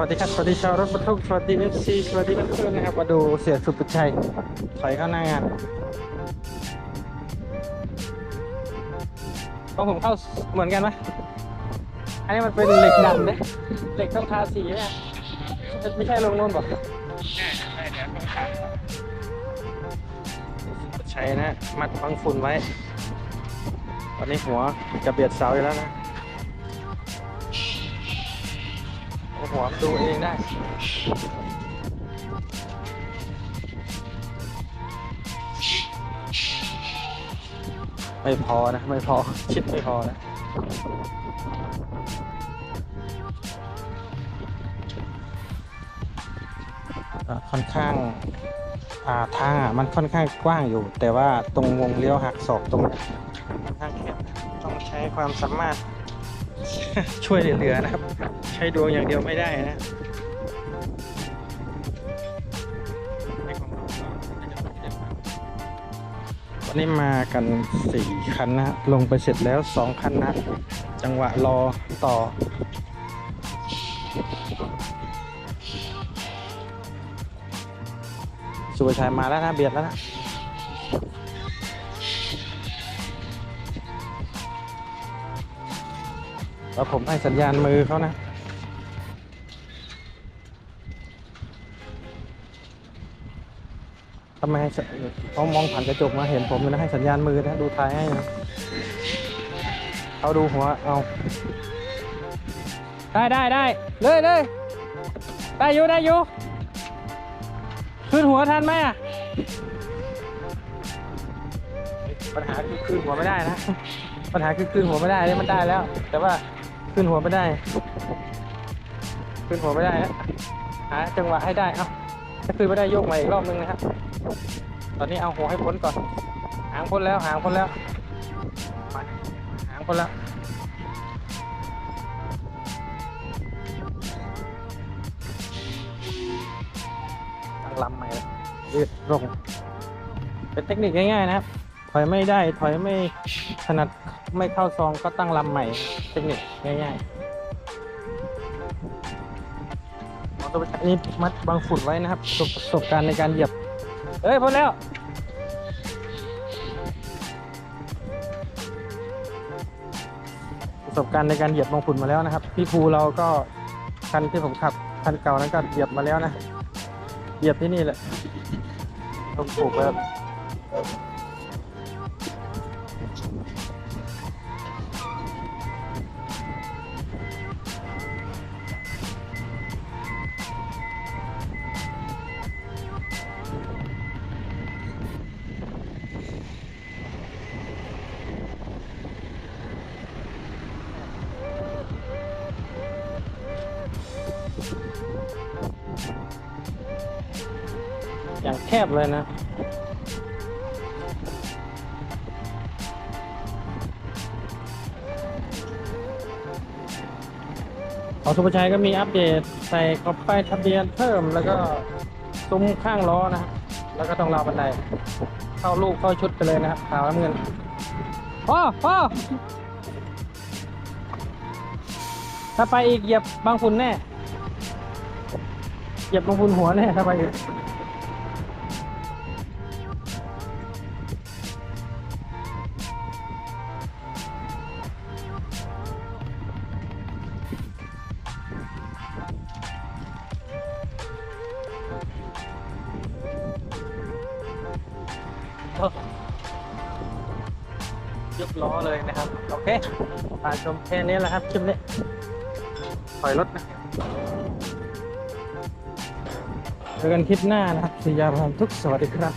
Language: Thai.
สวัสดีครับสวัสดีชาวรถบรรทุกสวัสดีเอฟซีสวัสดีเพื่อนๆนะครับมาดูเสียสุปชัยถอยเข้าหน้างานของผมเข้าเหมือนกันไหมอันนี้มันเป็นเหล็กดำเนี่ยเหล็กต้องทาสีเนี่ยไม่ใช่ลงโน่นบอกใช้นะมัดฟังฝุ่นไว้ ตอนนี้หัวจะเบียดเสาอยู่แล้วนะ หัวาดูเองได้ไม่พอนะ ไม่พอ คิดไม่พอนะค่อนข้างาทางอะมันค่อนข้างกว้างอยู่ แต่ว่าตรงวงเลี้ยวหักศอกตรงนี้ค่อนข้างแคบต้องใช้ความสามารถช่วยเหลือนะครับ ช้ดวงอย่างเดียวไม่ได้นะวันนี้มากันสี่คันนะลงไปเสร็จแล้วสองคันนะจังหวะรอต่อ สุภชัยมาแล้วนะ เบียดแล้วนะแล้วผมให้สัญญาณมือเขานะ ทำไมให้สัญเขามองผ่านกระจกมาเห็นผมนะให้สัญญาณมือนะดูท้ายให้นะเขาดูหัวเอา ได้ได้ได้เลยเลยได้อยู่ได้อยู่ขึ้นหัวทันไหมอะปัญหาคือขึ้นหัวไม่ได้นะ ปัญหาคือขึ้นหัวไม่ได้เนี่ยมันได้แล้ว แต่ว่าขึ้นหัวไม่ได้ ขึ้นหัวไม่ได้นะหาจังหวะให้ได้เอาถ้าขึ้นไม่ได้โยกมาอีกรอบนึงนะครับ ตอนนี้เอาหัวให้พ้นก่อน หางพ้นแล้วหางพ้นแล้วไปหางพ้นแล้วตั้งลำใหม่แล้วยืดลงเป็นเทคนิคง่ายๆนะครับ ถอยไม่ได้ถอยไม่ถนัดไม่เข้าซองก็ตั้งลำใหม่ เทคนิคง่ายๆเอาตัวนี้มัดบางฝุ่นไว้นะครับประสบประสบการณ์ในการเหยียบ เฮ้ยพ้นแล้ว ประสบการณ์ในการเหยียบมงฝุ่นมาแล้วนะครับ พี่ภูเราก็คันที่ผมขับคันเก่านั้นก็เหยียบมาแล้วนะ เหยียบที่นี่แหละต้องถูกแบบ อย่างแคบเลยนะ ของสุภาชัยก็มีอัปเดตใส่กรอบป้ายทะเบียนเพิ่มแล้วก็ซุ้มข้างล้อนะครับ แล้วก็ต้องราวบันได เข้าลูกเข้าชุดไปเลยนะครับขาวน้ำเงินพ่อพ่อถ้าไปอีกเหยียบบางฝุ่นแน่เหยียบบางฝุ่นหัวแน่ถ้าไปอีก ยกล้อเลยนะครับ โอเคมาชมแค่นี้แหละครับคลิปนี้ถอยรถนะเจอกันคลิปหน้านะครับสียาพรทุกสวัสดีครับ